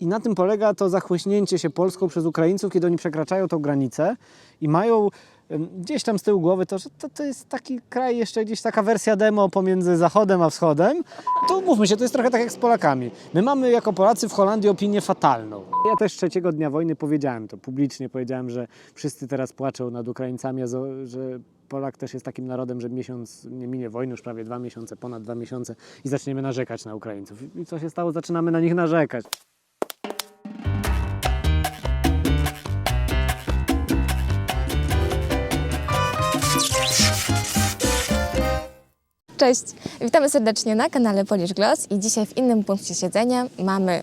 I na tym polega to zachłyśnięcie się Polską przez Ukraińców, kiedy oni przekraczają tą granicę i mają gdzieś tam z tyłu głowy to, że to, to jest taki kraj, jeszcze gdzieś taka wersja demo pomiędzy Zachodem a Wschodem. To mówmy się, to jest trochę tak jak z Polakami. My mamy jako Polacy w Holandii opinię fatalną. Ja też trzeciego dnia wojny powiedziałem to publicznie, powiedziałem, że wszyscy teraz płaczą nad Ukraińcami, że Polak też jest takim narodem, że miesiąc nie minie wojny, już prawie dwa miesiące, ponad dwa miesiące i zaczniemy narzekać na Ukraińców. I co się stało? Zaczynamy na nich narzekać. Cześć, witamy serdecznie na kanale Polish Gloss i dzisiaj w innym punkcie siedzenia mamy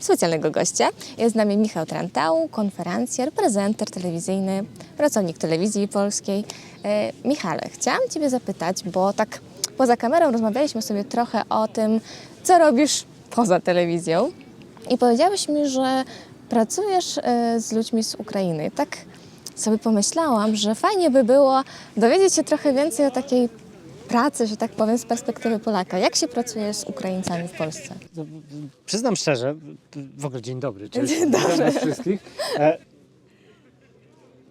specjalnego gościa. Jest z nami Michał Trantał, konferencjer, prezenter telewizyjny, pracownik telewizji polskiej. E, Michale, chciałam Ciebie zapytać, bo tak poza kamerą rozmawialiśmy sobie trochę o tym, co robisz poza telewizją i powiedziałeś mi, że pracujesz e, z ludźmi z Ukrainy. Tak sobie pomyślałam, że fajnie by było dowiedzieć się trochę więcej o takiej pracy, że tak powiem, z perspektywy Polaka. Jak się pracuje z Ukraińcami w Polsce? Przyznam szczerze, w ogóle dzień dobry. Cześć, Dzień dobry. witam was wszystkich. E,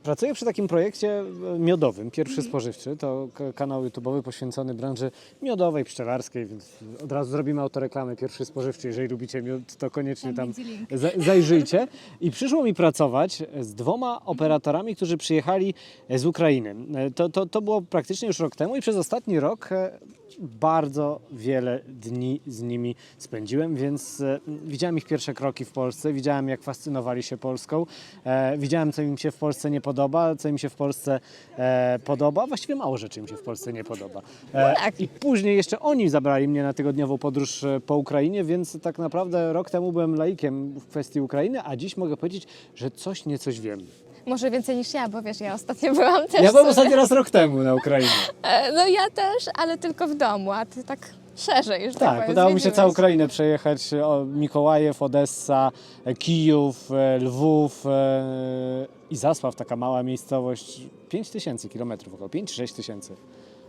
Pracuję przy takim projekcie e, miodowym, pierwszy spożywczy. To kanał YouTube'owy poświęcony branży miodowej, pszczelarskiej, więc od razu zrobimy autoreklamę. Pierwszy spożywczy, jeżeli lubicie miód, to koniecznie tam za- zajrzyjcie. I przyszło mi pracować z dwoma operatorami, którzy przyjechali z Ukrainy. E, To, to, to było praktycznie już rok temu i przez ostatni rok e, bardzo wiele dni z nimi spędziłem, więc e, widziałem ich pierwsze kroki w Polsce, widziałem jak fascynowali się Polską, e, widziałem co im się w Polsce nie podoba, co im się w Polsce e, podoba, właściwie mało rzeczy im się w Polsce nie podoba. E, tak. I później jeszcze oni zabrali mnie na tygodniową podróż po Ukrainie, więc tak naprawdę rok temu byłem laikiem w kwestii Ukrainy, a dziś mogę powiedzieć, że coś niecoś wiem. Może więcej niż ja, bo wiesz, ja ostatnio byłam też Ja byłem sobie- ostatni raz rok temu na Ukrainie. E, No ja też, ale tylko w domu, a ty tak szerzej już tak, Tak, powiem, udało mi się całą Ukrainę przejechać. O, Mikołajew, Odessa, e, Kijów, e, Lwów e, i Zasław, taka mała miejscowość. 5 tysięcy kilometrów, około 5-6 tysięcy.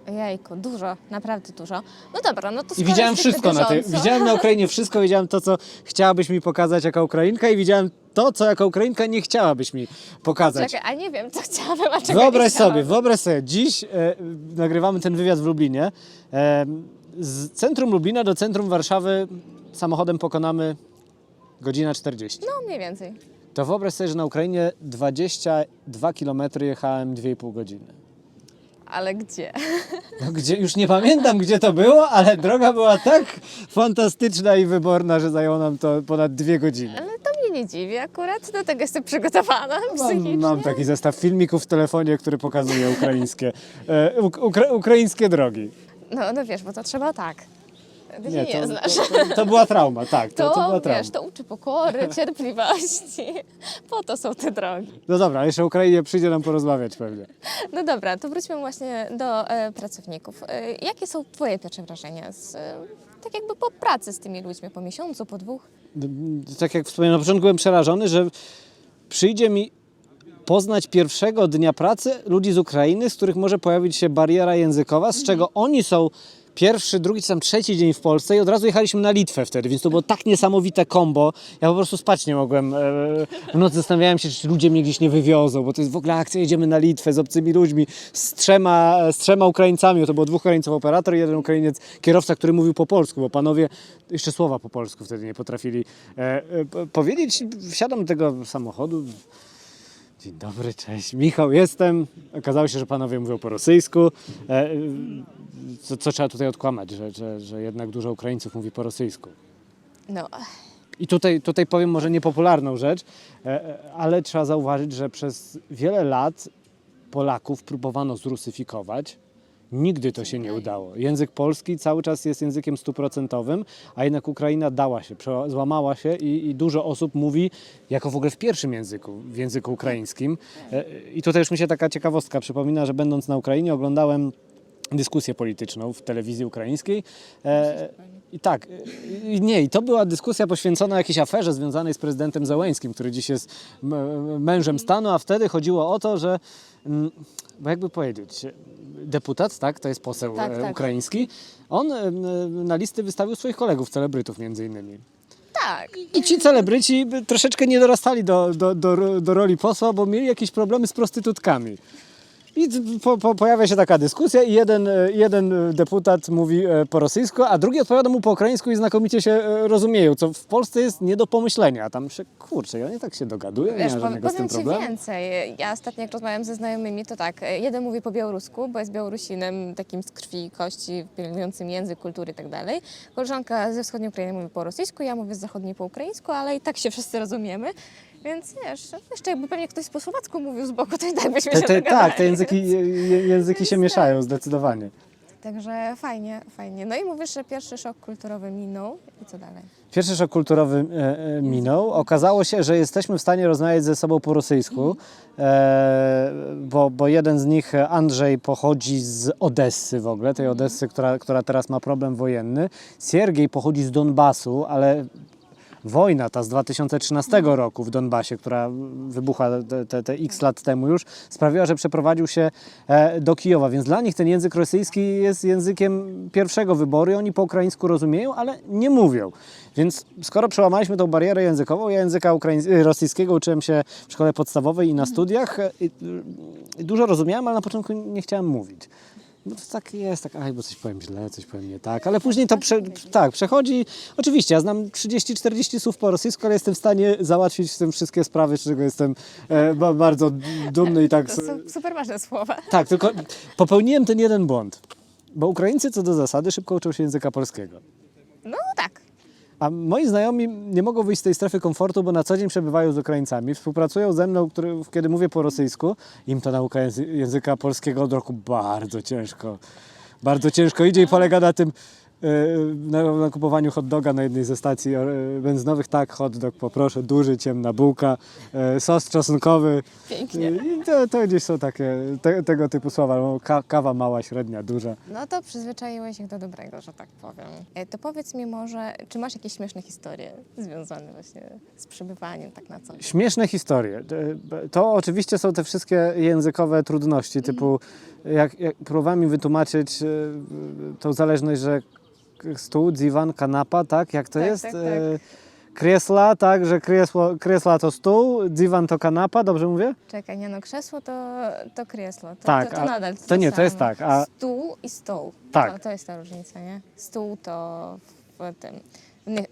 Jejku, dużo, naprawdę dużo. No dobra, no to I skoro widziałem wszystko na tej. bieżąco- Widziałem na Ukrainie wszystko, widziałem to, co chciałabyś mi pokazać jako Ukrainka i widziałem to, co jako Ukrainka nie chciałabyś mi pokazać. Czekaj, a nie wiem, co chciałabym, a czego Wyobraź sobie, wyobraź sobie, dziś e, nagrywamy ten wywiad w Lublinie. E, z centrum Lublina do centrum Warszawy samochodem pokonamy godzina 40. No mniej więcej. To wyobraź sobie, że na Ukrainie 22 km jechałem 2,5 godziny. Ale gdzie? No, gdzie, już nie pamiętam, gdzie to było, ale droga była tak fantastyczna i wyborna, że zajęło nam to ponad dwie godziny. Ale to mnie nie dziwi akurat, do tego jestem przygotowana psychicznie. Mam, mam taki zestaw filmików w telefonie, który pokazuje ukraińskie, e, uk, ukra, ukraińskie drogi. No, no wiesz, bo to trzeba tak. Ty się nie, to, znasz. To, to, to była trauma, tak, to, To, to była trauma. wiesz, to uczy pokory, cierpliwości. Po to są te drogi. No dobra, jeszcze o Ukrainie przyjdzie nam porozmawiać pewnie. No dobra, to wróćmy właśnie do e, pracowników. E, jakie są Twoje pierwsze wrażenia z, e, tak jakby po pracy z tymi ludźmi, po miesiącu, po dwóch? Tak jak wspomniałem, na początku byłem przerażony, że przyjdzie mi poznać pierwszego dnia pracy ludzi z Ukrainy, z których może pojawić się bariera językowa, z czego oni są pierwszy, drugi czy tam trzeci dzień w Polsce i od razu jechaliśmy na Litwę wtedy, więc to było tak niesamowite kombo. Ja po prostu spać nie mogłem. E, W nocy zastanawiałem się, czy ludzie mnie gdzieś nie wywiozą, bo to jest w ogóle akcja, jedziemy na Litwę z obcymi ludźmi, z trzema, z trzema Ukraińcami, to było dwóch Ukraińców operator i jeden Ukrainiec kierowca, który mówił po polsku, bo panowie jeszcze słowa po polsku wtedy nie potrafili e, e, powiedzieć. Wsiadam do tego samochodu, Dzień dobry, cześć. Michał jestem. Okazało się, że panowie mówią po rosyjsku. Co, co trzeba tutaj odkłamać, że, że, że jednak dużo Ukraińców mówi po rosyjsku. No, I tutaj, tutaj powiem może niepopularną rzecz, e, e, ale trzeba zauważyć, że przez wiele lat Polaków próbowano zrusyfikować. Nigdy to się nie udało. Język polski cały czas jest językiem stuprocentowym, a jednak Ukraina dała się, przeła- złamała się i, i dużo osób mówi jako w ogóle w pierwszym języku, w języku ukraińskim. E, I tutaj już mi się taka ciekawostka przypomina, że będąc na Ukrainie oglądałem dyskusję polityczną w telewizji ukraińskiej. E, I tak, i nie, i to była dyskusja poświęcona jakiejś aferze związanej z prezydentem Załęskim, który dziś jest mężem stanu, a wtedy chodziło o to, że, mm, bo jakby powiedzieć, deputat, tak, to jest poseł Tak, e, tak. ukraiński, on e, na listy wystawił swoich kolegów, celebrytów między innymi. tak. I ci celebryci troszeczkę nie dorastali do, do, do, do roli posła, bo mieli jakieś problemy z prostytutkami. I po, po, pojawia się taka dyskusja i jeden, e, jeden e, deputat mówi e, po rosyjsku, a drugi odpowiada mu po ukraińsku i znakomicie się rozumieją, co w Polsce jest nie do pomyślenia. Tam się, kurczę, i oni tak się dogadują, nie Wiesz, ma z tym powiem Ci problemu. więcej. Ja ostatnio jak rozmawiam ze znajomymi, to tak, jeden mówi po białorusku, bo jest Białorusinem, takim z krwi i kości, pielęgnującym język, kultury i tak dalej. Koleżanka ze wschodniej Ukrainy mówi po rosyjsku, ja mówię z zachodniej po ukraińsku, ale i tak się wszyscy rozumiemy. Więc wiesz, jeszcze jakby pewnie ktoś po słowacku mówił z boku, to i tak byśmy się te, dogadali. tak, te języki, je- języki się mieszają zdecydowanie. Także fajnie, fajnie. No i mówisz, że pierwszy szok kulturowy minął i co dalej? Pierwszy szok kulturowy e, e, minął. Okazało się, że jesteśmy w stanie rozmawiać ze sobą po rosyjsku, e, bo, bo jeden z nich, Andrzej, pochodzi z Odessy w ogóle, tej Odessy, która, która teraz ma problem wojenny. Siergiej pochodzi z Donbasu, ale wojna ta z 2013 roku w Donbasie, która wybuchła te, te, te x lat temu już, sprawiła, że przeprowadził się e, do Kijowa, więc dla nich ten język rosyjski jest językiem pierwszego wyboru i oni po ukraińsku rozumieją, ale nie mówią. Więc skoro przełamaliśmy tą barierę językową, ja języka y, rosyjskiego uczyłem się w szkole podstawowej i na studiach e, i dużo rozumiałem, ale na początku nie chciałem mówić. No to tak jest, tak, aj, bo coś powiem źle, coś powiem nie tak, ale później to prze, tak, przechodzi. Oczywiście, ja znam 30-40 słów po rosyjsku, ale jestem w stanie załatwić z tym wszystkie sprawy, z czego jestem e, ba- bardzo dumny i tak. To są super ważne słowa. Tak, tylko popełniłem ten jeden błąd, bo Ukraińcy co do zasady szybko uczą się języka polskiego. No tak. A moi znajomi nie mogą wyjść z tej strefy komfortu, bo na co dzień przebywają z Ukraińcami, współpracują ze mną, który, kiedy mówię po rosyjsku. Im ta nauka języ- języka polskiego od roku bardzo ciężko. Bardzo ciężko idzie i polega na tym, na, na kupowaniu hot doga na jednej ze stacji e, benzynowych. Tak, hot dog poproszę, duży, ciemna bułka, e, sos czosnkowy. Pięknie. I to, to gdzieś są takie, te, tego typu słowa. No, Ka, kawa mała, średnia, duża. No to przyzwyczaiłeś ich do dobrego, że tak powiem. E, To powiedz mi może, czy masz jakieś śmieszne historie związane właśnie z przebywaniem tak na co? Śmieszne historie. E, To oczywiście są te wszystkie językowe trudności, typu jak, jak próbowałem wytłumaczyć e, tą zależność, że stół, dywan, kanapa, tak? Jak to Tak, jest? tak, E, Kresla, tak, że kresło, kresla to stół, dywan to kanapa, dobrze mówię? Czekaj, nie no, krzesło to, to krzesło. To, Tak, to, to a- nadal to nie, to jest tak, a- Stół i stoł. Tak. To, to jest ta różnica, nie? Stół to w tym...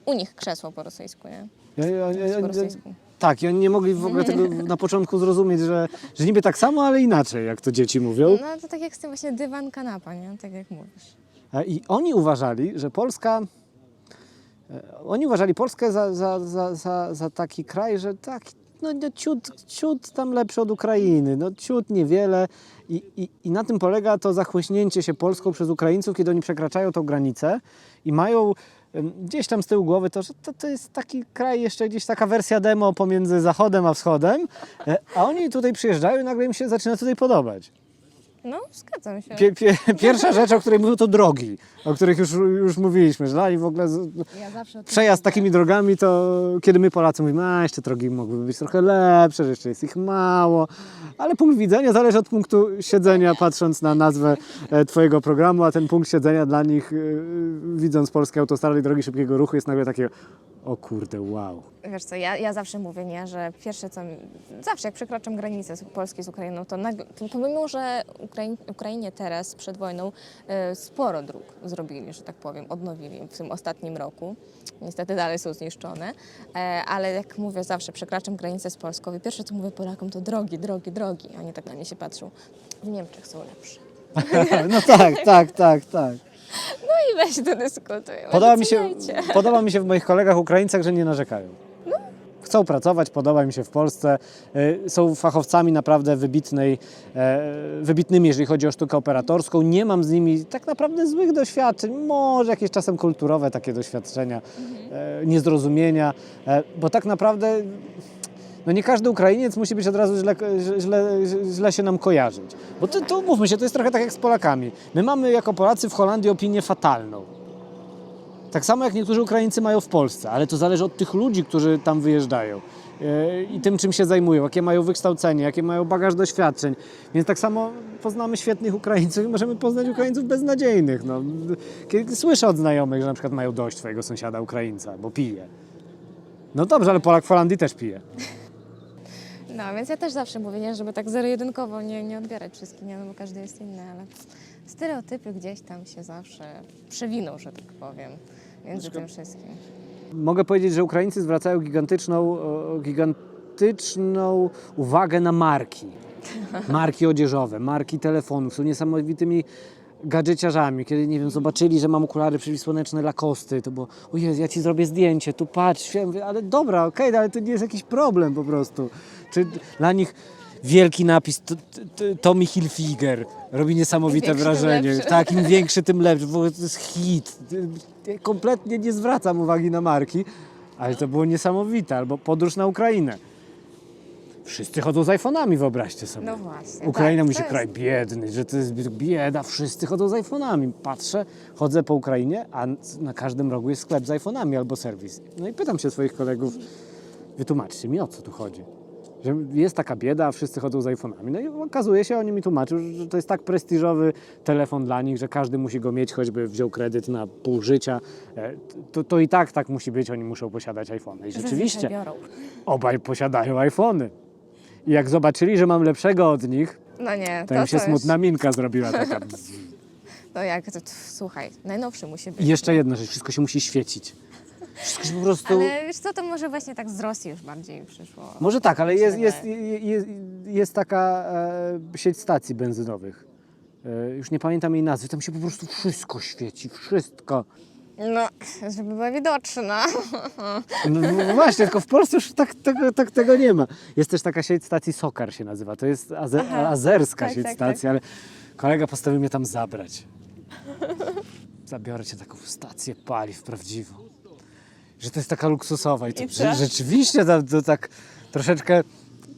U nich krzesło po rosyjsku, nie? Ja- ja- ja- Po ja- rosyjsku. tak, i oni nie mogli w ogóle tego na początku zrozumieć, że, że niby tak samo, ale inaczej, jak to dzieci mówią. No to tak jak z tym właśnie dywan, kanapa, nie? Tak jak mówisz. I oni uważali, że Polska. e, Oni uważali Polskę za, za, za, za, za taki kraj, że tak, no, no ciut, ciut tam lepszy od Ukrainy, no ciut niewiele. I, i, I na tym polega to zachłyśnięcie się Polską przez Ukraińców, kiedy oni przekraczają tą granicę i mają gdzieś tam z tyłu głowy to, że to, to jest taki kraj, jeszcze gdzieś taka wersja demo pomiędzy Zachodem a Wschodem, e, a oni tutaj przyjeżdżają i nagle im się zaczyna tutaj podobać. No, zgadzam się. Pie, pie, pierwsza rzecz, o której mówią, to drogi, o których już, już mówiliśmy, że dla nich w ogóle z, Ja zawsze o tym przejazd mówię. takimi drogami, to kiedy my Polacy mówimy, a jeszcze drogi mogłyby być trochę lepsze, że jeszcze jest ich mało, ale punkt widzenia zależy od punktu siedzenia, patrząc na nazwę e, Twojego programu, a ten punkt siedzenia dla nich, e, widząc polskie autostrady i drogi szybkiego ruchu, jest nagle takie, o kurde, wow. Wiesz co, ja, ja zawsze mówię, nie, że pierwsze co, zawsze jak przekraczam granicę z Polski z Ukrainą, to nagle, to pomimo, że Ukraiń, Ukrainie teraz przed wojną e, sporo dróg zrobili, że tak powiem, odnowili w tym ostatnim roku, niestety dalej są zniszczone, e, ale jak mówię, zawsze przekraczam granicę z Polską i pierwsze co mówię Polakom to drogi, drogi, drogi. Oni tak na mnie się patrzą, w Niemczech są lepsze. No tak, tak, tak, tak. No i weź to dyskutuj. Podoba mi, się, podoba mi się w moich kolegach Ukraińcach, że nie narzekają. Chcą pracować, podoba mi się w Polsce. Y, Są fachowcami naprawdę wybitnej, e, wybitnymi, jeżeli chodzi o sztukę operatorską. Nie mam z nimi tak naprawdę złych doświadczeń, może jakieś czasem kulturowe takie doświadczenia, e, niezrozumienia, e, bo tak naprawdę no nie każdy Ukrainiec musi być od razu źle, źle, źle się nam kojarzyć. Bo to, to mówmy się, to jest trochę tak jak z Polakami. My mamy jako Polacy w Holandii opinię fatalną. Tak samo jak niektórzy Ukraińcy mają w Polsce, ale to zależy od tych ludzi, którzy tam wyjeżdżają e, i tym, czym się zajmują, jakie mają wykształcenie, jakie mają bagaż doświadczeń. Więc tak samo poznamy świetnych Ukraińców i możemy poznać Ukraińców beznadziejnych. No, kiedy słyszę od znajomych, że na przykład mają dość twojego sąsiada Ukraińca, bo pije. No dobrze, ale Polak w Holandii też pije. No, więc ja też zawsze mówię, nie, żeby tak zero-jedynkowo nie, nie odbierać wszystkich, nie, no bo każdy jest inny, ale stereotypy gdzieś tam się zawsze przewiną, że tak powiem, między tym wszystkim. Mogę powiedzieć, że Ukraińcy zwracają gigantyczną, gigantyczną uwagę na marki. Marki odzieżowe, marki telefonów. Są niesamowitymi gadżeciarzami. Kiedy, nie wiem, zobaczyli, że mam okulary przeciwsłoneczne Lacoste, to było, o Jezu, ja ci zrobię zdjęcie, tu patrz. Ja mówię, ale dobra, okej, no, ale to nie jest jakiś problem po prostu. Czy dla nich wielki napis to, to, Tommy Hilfiger robi niesamowite wrażenie. Tak, im większy, tym lepszy. Ogóle to jest hit. Kompletnie nie zwracam uwagi na marki, ale to było niesamowite. Albo podróż na Ukrainę. Wszyscy chodzą z iPhone'ami, wyobraźcie sobie. No właśnie. Ukraina tak, mówi jest- kraj biedny, że to jest bieda, wszyscy chodzą z iPhone'ami. Patrzę, chodzę po Ukrainie, a na każdym rogu jest sklep z iPhone'ami albo serwis. No i pytam się swoich kolegów, wytłumaczcie mi o co tu chodzi. Że jest taka bieda, a wszyscy chodzą z iPhone'ami. No i okazuje się, oni mi tłumaczą, że to jest tak prestiżowy telefon dla nich, że każdy musi go mieć, choćby wziął kredyt na pół życia. E, To, to i tak tak musi być, oni muszą posiadać iPhone. I rzeczywiście obaj posiadają iPhony. I jak zobaczyli, że mam lepszego od nich, No nie, to to, im się to smutna minka zrobiła taka. No jak, to, to, słuchaj, najnowszy musi być. I jeszcze jedna rzecz, wszystko się musi świecić. Wszystko się po prostu... Ale wiesz co, to może właśnie tak z Rosji już bardziej przyszło. Może tak, ale jest, jest, jest, jest taka e, sieć stacji benzynowych. E, już nie pamiętam jej nazwy, tam się po prostu wszystko świeci, wszystko. No, żeby była widoczna. No, no właśnie, tylko w Polsce już tak, tego, tak, tego nie ma. Jest też taka sieć stacji Sokar się nazywa, to jest aze, Aha. azerska Tak, sieć tak, stacji, ale kolega postanowił mnie tam zabrać. Zabiorę cię taką stację paliw prawdziwą. Że to jest taka luksusowa i to I co? rzeczywiście to, to tak troszeczkę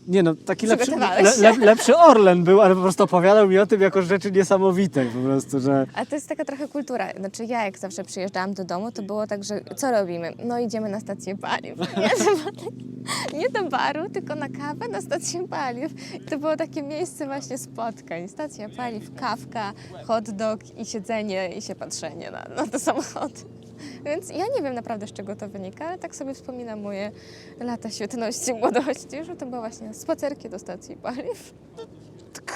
nie no, taki lepszy, le, le, lepszy Orlen był, ale po prostu opowiadał mi o tym jako rzeczy niesamowitej po prostu, że A to jest taka trochę kultura. Znaczy ja jak zawsze przyjeżdżałam do domu, to było tak, że co robimy? No idziemy na stację paliw. Nie, tak, nie do baru, tylko na kawę na stację paliw. I to było takie miejsce właśnie spotkań. Stacja paliw, kawka, hot dog i siedzenie i się patrzenie na, na te samochody. Więc ja nie wiem naprawdę z czego to wynika, ale tak sobie wspominam moje lata świetności, młodości, że to były właśnie spacerki do stacji paliw.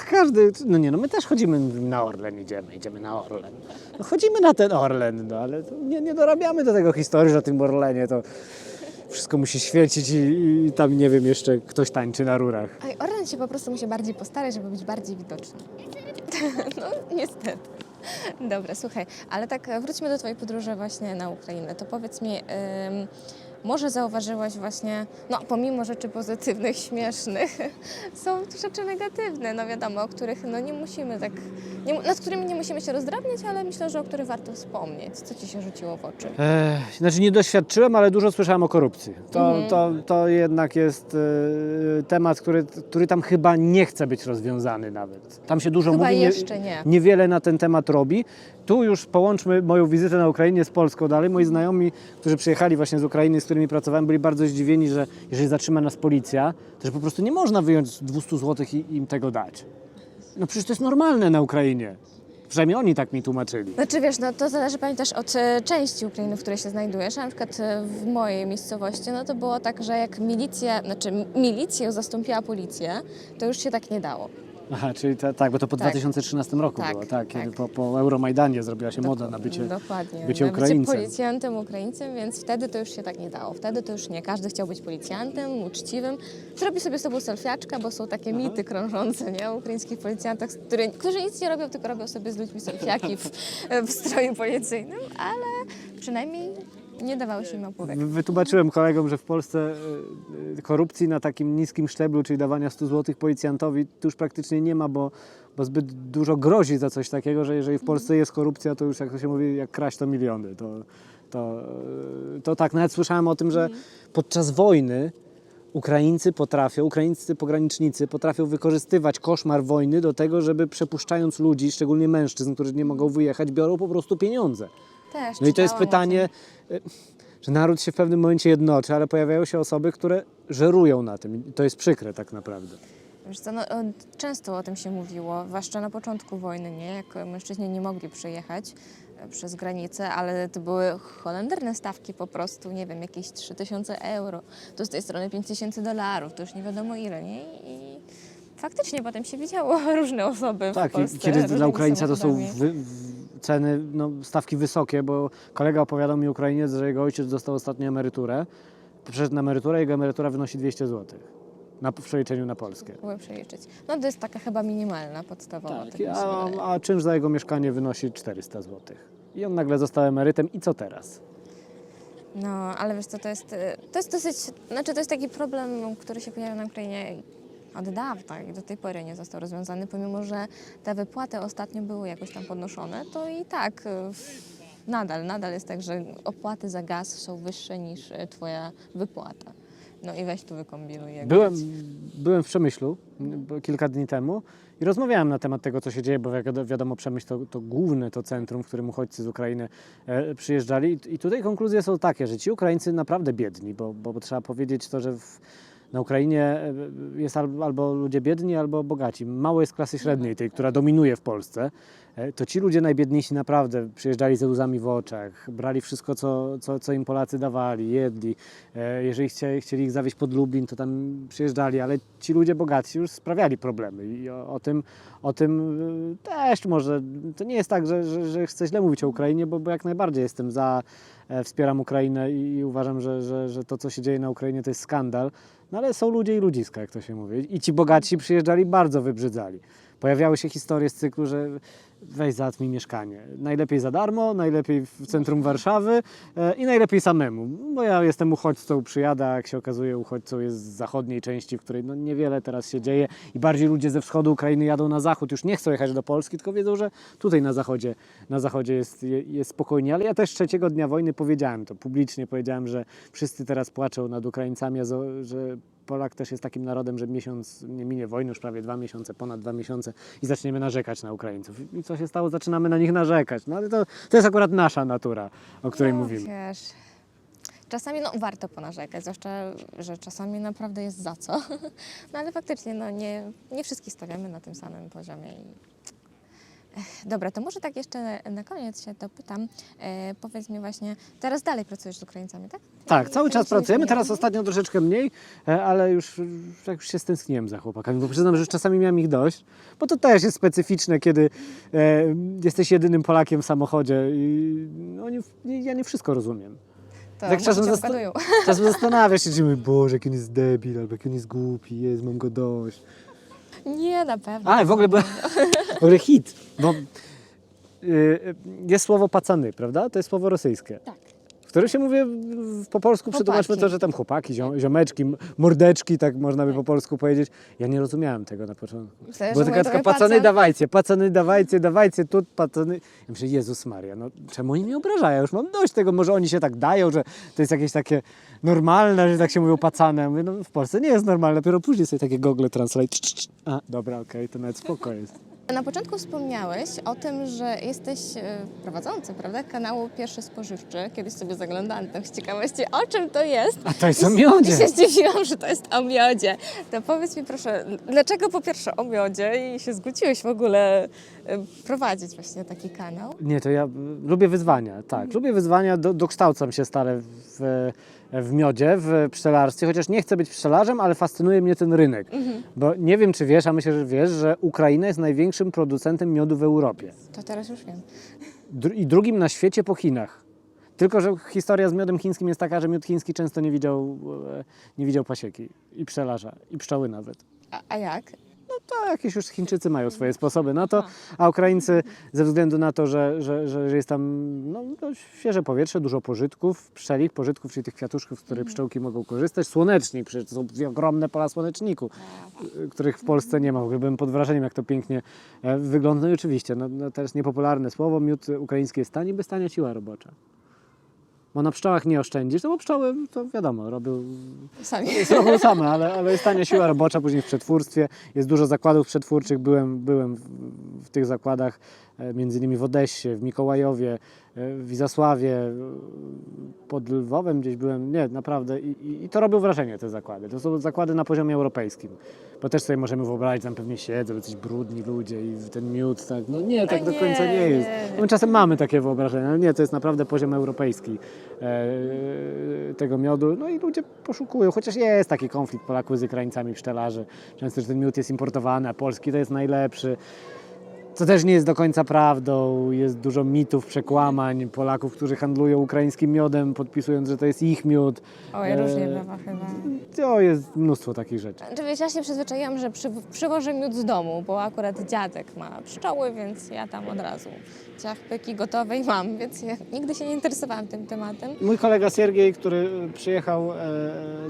każdy, no nie no, my też chodzimy na Orlen, idziemy, idziemy na Orlen. No, chodzimy na ten Orlen, no ale to nie, nie dorabiamy do tego historii, że o tym Orlenie to wszystko musi świecić i, i tam, nie wiem, jeszcze ktoś tańczy na rurach. A Orlen się po prostu musi bardziej postarać, żeby być bardziej widoczny. no, niestety. Dobra, słuchaj, ale tak e, wróćmy do Twojej podróży właśnie na Ukrainę. To powiedz mi, może zauważyłaś właśnie, no pomimo rzeczy pozytywnych, śmiesznych, są rzeczy negatywne, no wiadomo, o których no nie musimy tak, nie, nad którymi nie musimy się rozdrabniać, ale myślę, że o których warto wspomnieć. Co Ci się rzuciło w oczy? E, znaczy nie doświadczyłem, ale dużo słyszałem o korupcji. To, Mhm. to, to jednak jest e, temat, który, który tam chyba nie chce być rozwiązany nawet. Tam się dużo Chyba mówi, jeszcze nie. niewiele na ten temat robi. Tu już połączmy moją wizytę na Ukrainie z Polską dalej. Moi znajomi, którzy przyjechali właśnie z Ukrainy, z którymi pracowałem, byli bardzo zdziwieni, że jeżeli zatrzyma nas policja, to że po prostu nie można wyjąć 200 zł i im tego dać. No przecież to jest normalne na Ukrainie. Przynajmniej oni tak mi tłumaczyli. Znaczy wiesz, no to zależy pamiętasz od e, części Ukrainy, w której się znajdujesz. Na przykład e, w mojej miejscowości, no to było tak, że jak milicja, znaczy milicję zastąpiła policję, to już się tak nie dało. Aha, czyli ta, tak, bo to po Tak. 2013 roku Tak, było, tak, kiedy tak. po, po Euromajdanie zrobiła się moda na bycie. Dokładnie. bycie na Ukraińcem. Bycie policjantem, Ukraińcem, więc wtedy to już się tak nie dało. Wtedy to już nie. Każdy chciał być policjantem, uczciwym. Zrobi sobie z sobą selfiaczka, bo są takie mity krążące, nie? O ukraińskich policjantach, który, którzy nic nie robią, tylko robią sobie z ludźmi selfiaki w, w stroju policyjnym, ale przynajmniej nie dawało się im. Wy- Wytłumaczyłem kolegom, że w Polsce e, e, korupcji na takim niskim szczeblu, czyli dawania 100 zł policjantowi, tu już praktycznie nie ma, bo, bo zbyt dużo grozi za coś takiego, że jeżeli w Polsce jest korupcja, to już jak to się mówi, jak kraść to miliony. To, to, e, to tak, nawet słyszałem o tym, że podczas wojny Ukraińcy potrafią, ukraińscy pogranicznicy potrafią wykorzystywać koszmar wojny do tego, żeby przepuszczając ludzi, szczególnie mężczyzn, którzy nie mogą wyjechać, biorą po prostu pieniądze. Też No i to jest czytałam o pytanie, y, że naród się w pewnym momencie jednoczy, ale pojawiają się osoby, które żerują na tym. I to jest przykre tak naprawdę. Wiesz co, no, często o tym się mówiło, zwłaszcza na początku wojny, nie? Jak mężczyźni nie mogli przyjechać, e, przez granicę, ale to były holenderne stawki po prostu, nie wiem, jakieś 3000 euro, tu z tej strony 5000 dolarów, to już nie wiadomo ile, nie? I faktycznie potem się widziało różne osoby Tak, w Polsce. i kiedy dla Ukraińca to są samochodami. wy, ceny, no, stawki wysokie, bo kolega opowiadał mi Ukrainiec, że jego ojciec dostał ostatnio emeryturę. Przeszedł na emeryturę, jego emerytura wynosi 200 zł. Na, w przeliczeniu na polskie. Były przeliczyć. No to jest taka chyba minimalna, podstawowa. tak a, a czynsz za jego mieszkanie wynosi 400 zł. I on nagle został emerytem i co teraz? No, ale wiesz co, to jest, e, to jest dosyć, znaczy to jest taki problem, który się pojawia na Ukrainie od dawna i do tej pory nie został rozwiązany, pomimo że te wypłaty ostatnio były jakoś tam podnoszone, to i tak w- nadal, nadal jest tak, że opłaty za gaz są wyższe niż e, twoja wypłata. No i weź tu wykombinuj. jak Byłem, byłem w Przemyślu kilka dni temu i rozmawiałem na temat tego, co się dzieje, bo wiadomo, wiadomo Przemyśl to, to główne to centrum, w którym uchodźcy z Ukrainy e, przyjeżdżali. I, tutaj konkluzje są takie, że ci Ukraińcy naprawdę biedni, bo, bo trzeba powiedzieć to, że w, na Ukrainie e, jest albo, ludzie biedni, albo bogaci. Mało jest klasy średniej, tej, która dominuje w Polsce. E, To ci ludzie najbiedniejsi naprawdę przyjeżdżali ze łzami w oczach, brali wszystko, co, co, co im Polacy dawali, jedli. E, Jeżeli chcieli, chcieli ich zawieźć pod Lublin, to tam przyjeżdżali, ale ci ludzie bogaci już sprawiali problemy i o, o tym, o tym y, też może, to nie jest tak, że, że, że chcę źle mówić o Ukrainie, bo, bo jak najbardziej jestem za, e, wspieram Ukrainę i, i uważam, że, że, że to, co się dzieje na Ukrainie, to jest skandal, no ale są ludzie i ludziska, jak to się mówi. I ci bogaci przyjeżdżali bardzo wybrzydzali. Pojawiały się historie z cyklu, że weź załatw mi mieszkanie. Najlepiej za darmo, najlepiej w centrum Warszawy e, i najlepiej samemu. Bo ja jestem uchodźcą, przyjadę, a jak się okazuje uchodźcą jest z zachodniej części, w której no niewiele teraz się dzieje i bardziej ludzie ze wschodu Ukrainy jadą na zachód. Już nie chcą jechać do Polski, tylko wiedzą, że tutaj na zachodzie, na zachodzie jest, je- jest spokojnie. Ale ja też trzeciego dnia wojny powiedziałem to publicznie, powiedziałem, że wszyscy teraz płaczą nad Ukraińcami, że Polak też jest takim narodem, że miesiąc nie minie wojny, już prawie dwa miesiące, ponad dwa miesiące i zaczniemy narzekać na Ukraińców. I co się stało? Zaczynamy na nich narzekać. No ale to, to jest akurat nasza natura, o której no, mówimy. Wiesz, czasami no, warto ponarzekać, zwłaszcza, że czasami naprawdę jest za co. No ale faktycznie no, nie, nie wszystkich stawiamy na tym samym poziomie. I... Dobra, to może tak jeszcze na koniec się dopytam. E, powiedz mi właśnie, teraz dalej pracujesz z Ukraińcami, tak? Tak, cały czas pracujemy. Teraz ostatnio troszeczkę mniej, e, ale już, tak już się stęskniłem za chłopakami, bo przyznam, że już czasami miałem ich dość, bo to też jest specyficzne, kiedy e, jesteś jedynym Polakiem w samochodzie i oni, nie- ja nie wszystko rozumiem. To może czasem cię zasta- obgadują. Czasem zastanawiasz się, czy mówię, Boże, jaki on jest debil, albo jaki on jest głupi, jest, mam go dość. Nie, na pewno. A, w ogóle, była- w ogóle hit, bo y, jest słowo pacany, prawda? To jest słowo rosyjskie. Tak. W którym się mówi w- po polsku, przetłumaczmy to, że tam chłopaki, ziom, ziomeczki, mordeczki, tak można by po polsku powiedzieć. Ja nie rozumiałem tego na początku. Myślę, Była że taka, mówią taka tobie pacany pacan. dawajcie, pacany dawajcie, dawajcie, tu pacany. Ja myślę, Jezus Maria, no czemu oni mnie obrażają? Już mam dość tego, może oni się tak dają, że to jest jakieś takie normalne, że tak się mówią pacane. Ja mówię, no w Polsce nie jest normalne, dopiero później sobie takie Google Translate. A, dobra, okej, to nawet spoko jest. Na początku wspomniałeś o tym, że jesteś e, prowadzącym, prawda, kanału Pierwszy Spożywczy. Kiedyś sobie zaglądałam tam z ciekawości, o czym to jest. A to jest o I miodzie. się zdziwiłam, że to jest o miodzie. To powiedz mi proszę, dlaczego po pierwsze o miodzie i się zgodziłeś w ogóle e, prowadzić właśnie taki kanał? Nie, to ja lubię wyzwania, tak. Lubię wyzwania, do, dokształcam się stale w, w miodzie, w pszczelarstwie, chociaż nie chcę być pszczelarzem, ale fascynuje mnie ten rynek. Bo nie wiem, czy wiesz, a myślę, że wiesz, że Ukraina jest największym producentem miodu w Europie. To teraz już wiem. Dru- I drugim na świecie po Chinach. Tylko, że historia z miodem chińskim jest taka, że miód chiński często nie widział, e, nie widział pasieki i pszczelarza, i pszczoły nawet. A, a jak? To jakieś już Chińczycy mają swoje sposoby na to, a Ukraińcy ze względu na to, że, że, że jest tam no, no, świeże powietrze, dużo pożytków, pszczelich, pożytków, czyli tych kwiatuszków, z których pszczółki mogą korzystać, słonecznik, przecież to są ogromne pola słoneczniku, y, których w Polsce nie ma. W ogóle byłem pod wrażeniem, jak to pięknie e, wygląda. No i oczywiście, no, no, to jest niepopularne słowo, miód ukraiński jest tani, bez tania siła robocza. Bo na pszczołach nie oszczędzisz, no bo pszczoły, to wiadomo, robią Sami. robią same, ale, ale jest tania siła robocza później w przetwórstwie. Jest dużo zakładów przetwórczych. Byłem, byłem w- w tych zakładach, e, między innymi w Odessie, w Mikołajowie, w Izasławie, e, pod Lwowem gdzieś byłem, nie, naprawdę i, i, to robią wrażenie te zakłady. To są zakłady na poziomie europejskim, bo też sobie możemy wyobrazić, tam pewnie siedzą jacyś brudni ludzie i ten miód, tak, no nie, tak do końca nie jest. nie, nie. My czasem mamy takie wyobrażenia, ale nie, to jest naprawdę poziom europejski e, tego miodu. No i ludzie poszukują, chociaż jest taki konflikt Polaków z Ukraińcami pszczelarzy. Często, że ten miód jest importowany, a polski to jest najlepszy. Co też nie jest do końca prawdą. Jest dużo mitów, przekłamań Polaków, którzy handlują ukraińskim miodem, podpisując, że to jest ich miód. Oj, E, różnie bywa chyba. To jest mnóstwo takich rzeczy. Czy wiesz, ja się przyzwyczaiłam, że przy, przywożę miód z domu, bo akurat dziadek ma pszczoły, więc ja tam od razu ciach, pyki gotowe i mam, więc ja nigdy się nie interesowałam tym tematem. Mój kolega Siergiej, który przyjechał e,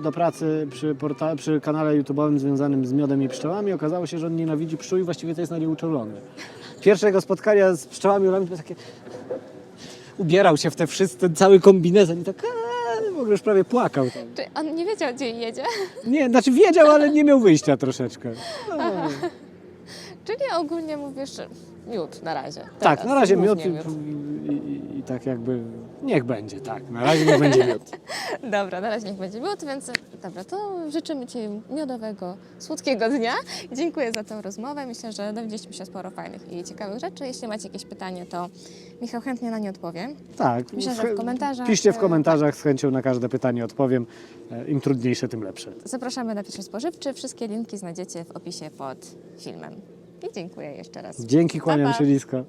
do pracy przy, porta- przy kanale YouTube'owym związanym z miodem i pszczołami, okazało się, że on nienawidzi pszczół i właściwie to jest na nie uczulony. Pierwsze jego spotkania z pszczołami i miodami to takie... Ubierał się w te wszystkie, cały kombinezon i tak aaa, w ogóle już prawie płakał. Tam. Czy on nie wiedział, gdzie jedzie? Nie, znaczy wiedział, ale nie miał wyjścia troszeczkę. No, Czyli ogólnie mówisz miód na razie. tak, Teraz, na razie miód i tak jakby niech będzie, tak. Na razie niech będzie miód. Dobra, na razie niech będzie miód, więc dobra, to życzymy Ci miodowego, słodkiego dnia. Dziękuję za tę rozmowę. Myślę, że dowiedzieliśmy się sporo fajnych i ciekawych rzeczy. Jeśli macie jakieś pytanie, to Michał chętnie na nie odpowie. Tak. Myślę, że w komentarzach, Piszcie w e, komentarzach, z chęcią na każde pytanie odpowiem. E, Im trudniejsze, tym lepsze. Zapraszamy na Pisze Spożywczy. Wszystkie linki znajdziecie w opisie pod filmem. I dziękuję jeszcze raz. Dzięki, kłaniam Pa, pa. się nisko.